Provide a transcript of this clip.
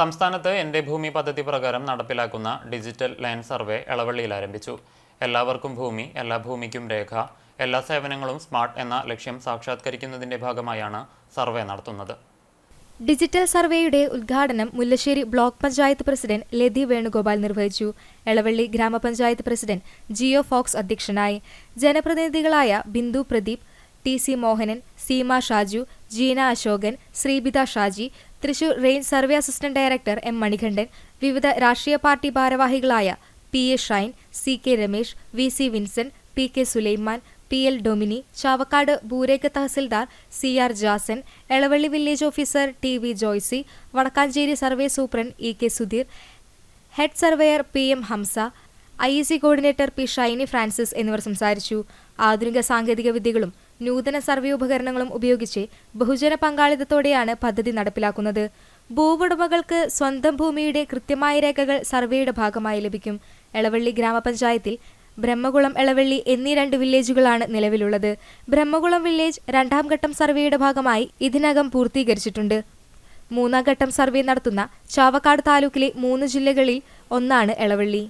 സംസ്ഥാനത്ത് എന്റെ ഭൂമി പദ്ധതി പ്രകാരം നടപ്പിലാക്കുന്ന ഡിജിറ്റൽ ലാൻഡ് സർവേ ഇളവള്ളിയിൽ ആരംഭിച്ചു. എല്ലാവർക്കും ഭൂമി എല്ലാ ഭൂമിക്കും രേഖ എല്ലാ സേവനങ്ങളും സ്മാർട്ട് എന്ന ലക്ഷ്യം സാക്ഷാത്കരിക്കുന്നതിന്റെ ഭാഗമായാണ് സർവേ നടത്തുന്നത്. ഡിജിറ്റൽ സർവേയുടെ ഉദ്ഘാടനം മുല്ലശ്ശേരി ബ്ലോക്ക് പഞ്ചായത്ത് പ്രസിഡന്റ് ലതി വേണുഗോപാൽ നിർവഹിച്ചു. എളവള്ളി ഗ്രാമപഞ്ചായത്ത് പ്രസിഡന്റ് ജിയോ ഫോക്സ് അധ്യക്ഷനായി. ജനപ്രതിനിധികളായ Bindu Pradeep T C Mohanan Seema Shaju Jeena Ashokan Sreebitha Shaji Thrissur range survey assistant director M Manikandan വിവിധ രാഷ്ട്രീയ പാർട്ടി ഭാരവാഹികളായ P A Shine C K Ramesh V C Vincent P K Sulaiman P L Domini Chavakkad ഭൂരേഖ tahsildar C R Jason Elavally village officer T V Joycy Vadakkanchery survey superintendent E K Sudheer head surveyor P M Hamsa I C coordinator P Shiny Francis എന്നിവർ സംസാരിച്ചു. ആധുനിക സാങ്കേതിക വിദ്യകളും നൂതന survey ഉപകരണങ്ങളും ഉപയോഗിച്ച് ബഹുജന പങ്കാളിത്തത്തോടെയാണ് പദ്ധതി നടപ്പിലാക്കുന്നത്. ഭൂവുടമകൾക്ക് സ്വന്തം ഭൂമിയുടെ കൃത്യമായ രേഖകൾ സർവേയുടെ ഭാഗമായി ലഭിക്കും. എളവള്ളി ഗ്രാമപഞ്ചായത്തിൽ ബ്രഹ്മകുളം എളവള്ളി എന്നീ രണ്ട് വില്ലേജുകളാണ് നിലവിലുള്ളത്. ബ്രഹ്മകുളം വില്ലേജ് രണ്ടാം ഘട്ടം സർവേയുടെ ഭാഗമായി ഇതിനകം പൂർത്തീകരിച്ചിട്ടുണ്ട്. മൂന്നാം ഘട്ടം സർവേ നടത്തുന്ന ചാവക്കാട് താലൂക്കിലെ മൂന്ന് ജില്ലകളിൽ ഒന്നാണ് എളവള്ളി.